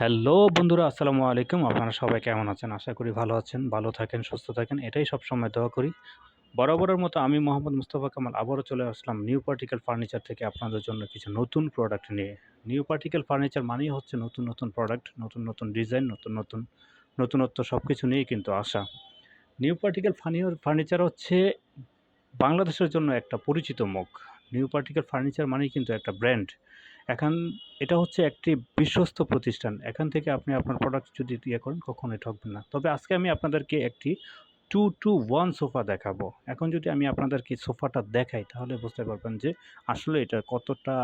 Hello বন্ধুরা, আসসালামু আলাইকুম। আপনারা সবাই কেমন আছেন? আশা করি ভালো আছেন, ভালো থাকেন, সুস্থ থাকেন। এটাই সব সময় দোয়া করি। বরাবরের মতো আমি মোহাম্মদ মুস্তফা কামাল আবারও চলে আসলাম নিউ পার্টিকেল ফার্নিচার থেকে আপনাদের জন্য কিছু নতুন প্রোডাক্ট নিয়ে। নিউ পার্টিকেল ফার্নিচার মানেই হচ্ছে নতুন নতুন প্রোডাক্ট নতুন নতুন ডিজাইন নতুন নতুন, নতুনত্ব সব কিছু নিয়েই কিন্তু আসা নিউ পার্টিকেল ফার্নিচার হচ্ছে বাংলাদেশের জন্য একটা পরিচিত মুখ। নিউ পার্টিকেল ফার্নিচার মানেই কিন্তু একটা ব্র্যান্ড এখন এটা হচ্ছে একটি বিশ্বস্ত প্রতিষ্ঠান। এখান থেকে আপনি আপনার প্রোডাক্ট যদি ইয়ে করেন, কখনোই ঠকবেন না। তবে আজকে আমি আপনাদেরকে একটি টু টু ওয়ান সোফা দেখাবো। এখন যদি আমি আপনাদেরকে সোফাটা দেখাই, তাহলে বুঝতে পারবেন যে আসলে এটা কতটা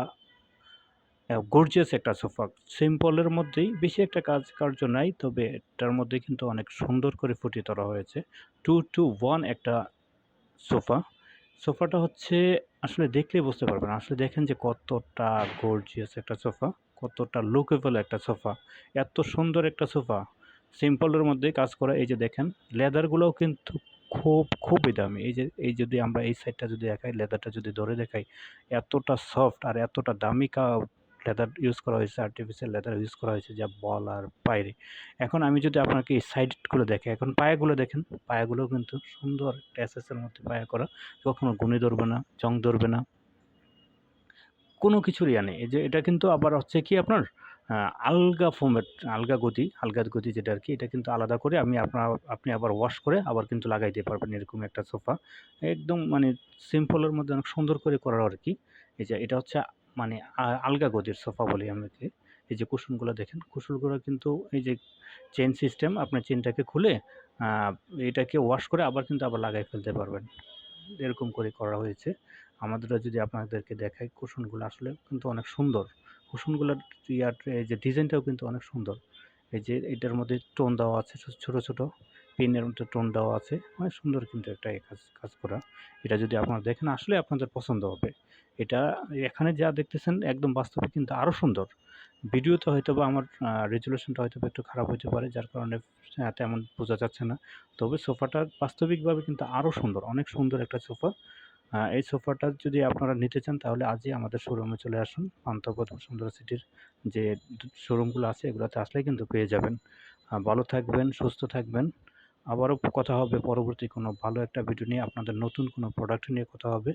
গর্জিয়াস একটা সোফা সিম্পলের মধ্যেই বেশি একটা কাজ, কার্য নাই, তবে এটার মধ্যে কিন্তু অনেক সুন্দর করে ফুটিয়ে তোলা হয়েছে। টু টু ওয়ান একটা সোফা সোফাটা হচ্ছে আসলে দেখলে বুঝতে পারবেন। আসলে দেখেন যে কতটা গর্জিয়াস একটা সোফা কতটা লুকেবল একটা সোফা এত সুন্দর একটা সোফা সিম্পলের মধ্যে কাজ করা। এই যে দেখেন লেদারগুলোও কিন্তু খুব, খুবই দামি। এই যে, এই যদি আমরা এই সাইডটা যদি দেখাই লেদারটা যদি ধরে দেখাই, এতটা সফট আর এতটা দামি কা লেদার ইউজ করা হয়েছে আর্টিফিশিয়াল লেদার ইউজ করা হয়েছে যা বল আর বাইরে এখন আমি যদি আপনাকে এই সাইডগুলো দেখে, এখন পায়াগুলো দেখেন, পায়াগুলো কিন্তু সুন্দর ট্যাসেসের মধ্যে পায়া করা, কখনো গুনে ধরবে না, জং ধরবে না। কোনো কিছুর ইয়া নেই। এই যে এটা কিন্তু আবার হচ্ছে কি আপনার আলগা ফোমের আলগা গতি আলগা গতি যেটা আর কি, এটা কিন্তু আলাদা করে আমি আপনার আপনি আবার ওয়াশ করে আবার কিন্তু লাগাইতে পারবেন এরকম একটা সোফা একদম মানে সিম্পলের মধ্যে অনেক সুন্দর করে করার আর কি। এই যে এটা হচ্ছে মানে আলগা গদির সোফা বলি আমাকে। এই যে কুশনগুলো দেখেন, কুশনগুলো কিন্তু এই যে চেন সিস্টেম আপনার চেনটাকে খুলে এটাকে ওয়াশ করে আবার কিন্তু আবার লাগাই ফেলতে পারবেন। এরকম করে করা হয়েছে। আমাদেরও যদি আপনাদেরকে দেখাই, কুশনগুলো আসলে কিন্তু অনেক সুন্দর। কুশনগুলোর ইয়ার, এই যে ডিজাইনটাও কিন্তু অনেক সুন্দর। এই যে এটার মধ্যে টোন দেওয়া আছে ছোটো ছোটো। পেনের মধ্যে টোন দেওয়া আছে। অনেক সুন্দর কিন্তু একটা কাজ কাজ করা। এটা যদি আপনারা দেখেন, আসলে আপনাদের পছন্দ হবে। এটা এখানে যা দেখতেছেন একদম বাস্তবে কিন্তু আরও সুন্দর। ভিডিওতে হয়তো বা আমার রেজুলেশনটা হয়তো একটু খারাপ হতে পারে, যার কারণে তেমন বোঝা যাচ্ছে না। তবে সোফাটা বাস্তবিকভাবে কিন্তু আরও সুন্দর, অনেক সুন্দর একটা সোফা। এই সোফাটা যদি আপনারা নিতে চান, তাহলে আজই আমাদের শোরুমে চলে আসুন। পান্থপথ সুন্দর সিটির যে শোরুমগুলো আছে, এগুলোতে আসলেই কিন্তু পেয়ে যাবেন। ভালো থাকবেন, সুস্থ থাকবেন। আবারও কথা হবে। পরবর্তী কোনো ভালো একটা ভিডিও নিয়ে, আপনাদের নতুন কোনো প্রোডাক্ট নিয়ে কথা হবে।